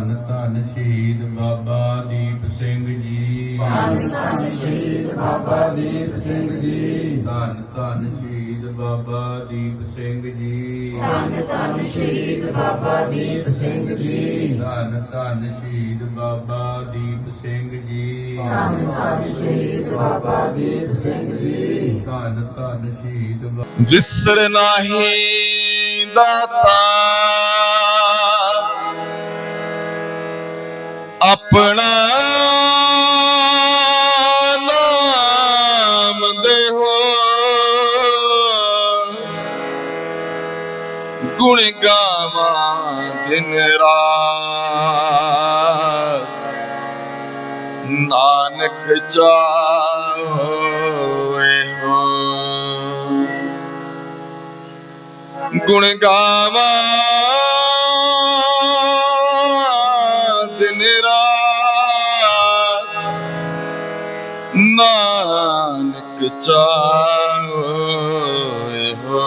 ਧੰਨ ਧੰਨ ਸ਼ਹੀਦ ਬਾਬਾ ਦੀਪ ਸਿੰਘ ਜੀ। ਧੰਨ ਧੰਨ ਸ਼ਹੀਦ ਬਾਬਾ ਦੀਪ ਸਿੰਘ ਜੀ। ਧੰਨ ਧੰਨ ਸ਼ਹੀਦ ਬਾਬਾ ਦੀਪ ਸਿੰਘ ਜੀ। ਧੰਨ ਧੰਨ ਸ਼ਹੀਦ ਬਾਬਾ ਦੀਪ ਸਿੰਘ ਜੀ। ਧੰਨ ਧੰਨ ਸ਼ਹੀਦ ਬਾਬਾ ਦੀਪ ਸਿੰਘ ਜੀ। ਧੰਨ ਧੰਨ ਸ਼ਹੀਦ ਬਾਬਾ ਦੀਪ ਸਿੰਘ ਜੀ। ਧੰਨ ਧੰਨ ਸ਼ਹੀਦ ਵਿਸਰ ਨਾਹੀ ਦਾਤਾ ਆਪਣਾ ਨਾਮ ਦੇਹੋ। ਗੁਣ ਗਾਵਾਂ ਦਿਨ ਰਾਤ। ਨਾਨਕ ਚਾਹੋਏ ਹੋ। ਗੁਣ ਗਾਵਾਂ ਦਿਨ ਰਾਤ ਨਾਨਕ ਚਾਹੋਏ ਹੋ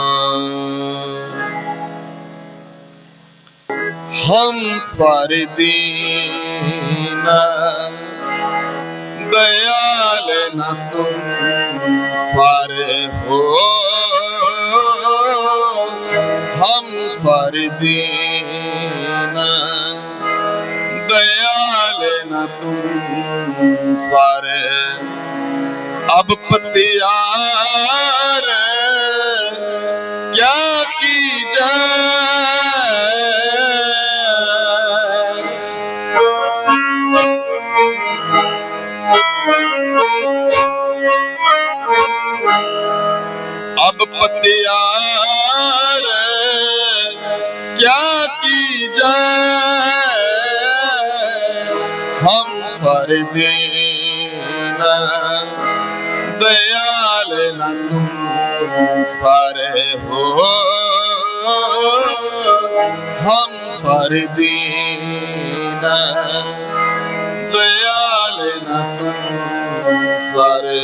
ਹਮ ਸਾਰੇ ਦੀਨ दयाल न तुम सारे हो हम सारे दीन ਤੁਮਸਾਰ ਅਬ ਪਤਿਆਰ ਕਿਆ ਕੀਜੈ? ਪਤਿਆ न तुम सारे हो सारे दयाल न तुम सारे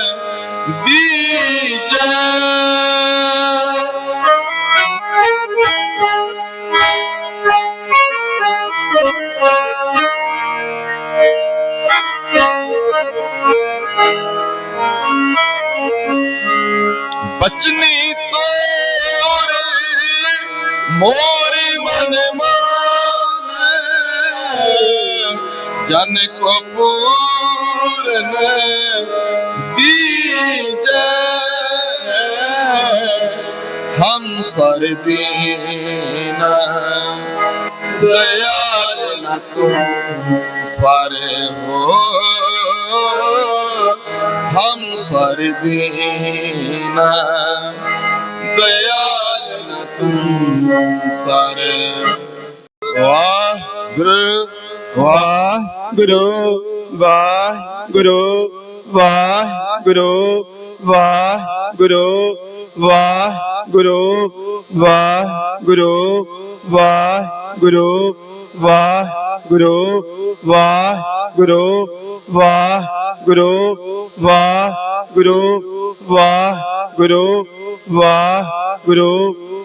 मोर मन मान जन को पूरन दीजे हम सर दीन दयाल न तुम सारे हो हम सर दीन दयाल न sir Waheguru Waheguru Waheguru Waheguru Waheguru Waheguru Waheguru Waheguru Waheguru Waheguru Waheguru Waheguru Waheguru Waheguru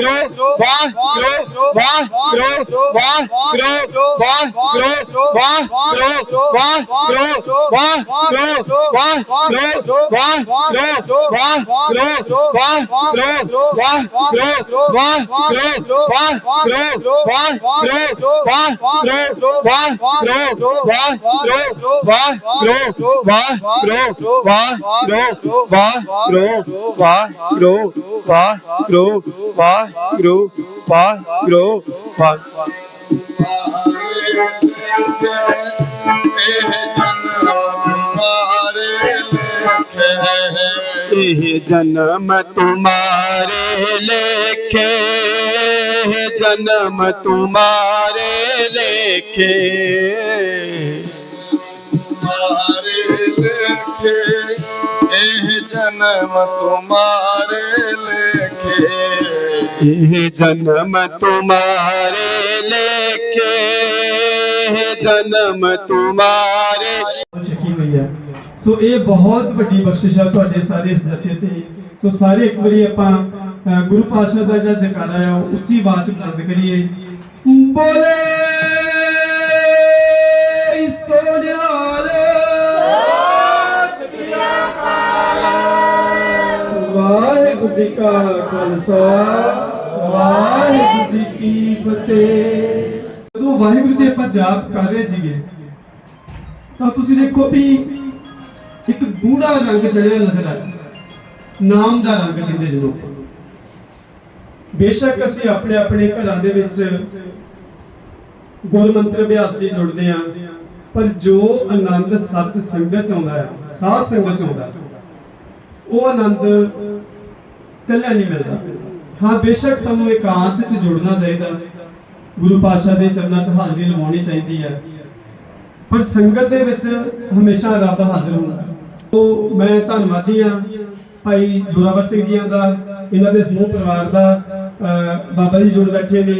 有，有，有，有，有，有，grow, grow, grow, grow, الأطفال ये जन्म तुम्हारे लेखे जन्म तुम्हारे लेखे तुम्हारे लेखे जन्म तुम्हारे ਇਹ ਜਨਮ ਤੁਮਾਰੇ ਲੇਖੇ ਇਹ ਜਨਮ ਤੁਮਾਰੇ। ਹੋਈ ਹੈ। ਸੋ ਇਹ ਬਹੁਤ ਵੱਡੀ ਬਖਸ਼ਿਸ਼ ਆ ਤੁਹਾਡੇ ਸਾਰੇ ਇਸ ਜਥੇ ਤੇ। ਸੋ ਸਾਰੇ ਇੱਕ ਵਾਰੀ ਆਪਾਂ ਅ, ਗੁਰੂ ਪਾਤਸ਼ਾਹ ਦਾ ਜਿਹੜਾ ਜਕਾਰਾ ਆ ਉਹ ਉੱਚੀ ਆਵਾਜ਼ ਚ ਬੁਲੰਦ ਕਰੀਏ। ਬੋਲੇ ਸੋਨਿਆਲ। ਵਾਹਿਗੁਰੂ ਜੀ ਕਾ ਖਾਲਸਾ। ਵਾਹਿਗੁਰੂ ਕੀ ਫਤਿਹ ਜਦੋਂ ਵਾਹਿਗੁਰੂ ਦੇ ਆਪਾਂ ਜਾਪ ਕਰ ਰਹੇ ਸੀਗੇ, ਤਾਂ ਤੁਸੀਂ ਦੇਖੋ ਵੀ ਇੱਕ ਗੂੜਾ ਰੰਗ ਚੜਿਆ ਨਜ਼ਰ ਆਇਆ ਨਾਮ ਦਾ ਰੰਗ ਕਹਿੰਦੇ ਜਿਹਨੂੰ ਬੇਸ਼ੱਕ ਅਸੀਂ ਆਪਣੇ ਆਪਣੇ ਘਰਾਂ ਦੇ ਵਿੱਚ ਗੁਰ ਮੰਤਰ ਅਭਿਆਸ ਲਈ ਜੁੜਦੇ ਆ ਪਰ ਜੋ ਆਨੰਦ ਸਤ ਸੰਗਤ ਚ ਆਉਂਦਾ ਆ ਸਾਧ ਸੰਗਤ ਚ ਆਉਂਦਾ, ਉਹ ਆਨੰਦ ਕੱਲਿਆ ਨਹੀਂ ਮਿਲਦਾ। ਹਾਂ, ਬੇਸ਼ੱਕ ਸਾਨੂੰ ਇਕਾਂਤ ਚ ਜੁੜਨਾ ਚਾਹੀਦਾ। ਗੁਰੂ ਪਾਤਸ਼ਾਹ ਦੇ ਚਰਨਾਂ 'ਚ ਹਾਜ਼ਰੀ ਲਵਾਉਣੀ ਚਾਹੀਦੀ ਹੈ। ਪਰ ਸੰਗਤ ਦੇ ਵਿੱਚ ਹਮੇਸ਼ਾ ਰੱਬ ਹਾਜ਼ਰ ਹੁੰਦਾ ਹੈ। ਮੈਂ ਧੰਨਵਾਦੀ ਹਾਂ ਭਾਈ ਜੋਰਾਵਰ ਸਿੰਘ ਜੀਆਂ ਦਾ, ਇਹਨਾਂ ਦੇ ਸਮੂਹ ਪਰਿਵਾਰ ਦਾ ਬਾਬਾ ਜੀ ਜੁੜ ਬੈਠੇ ਨੇ।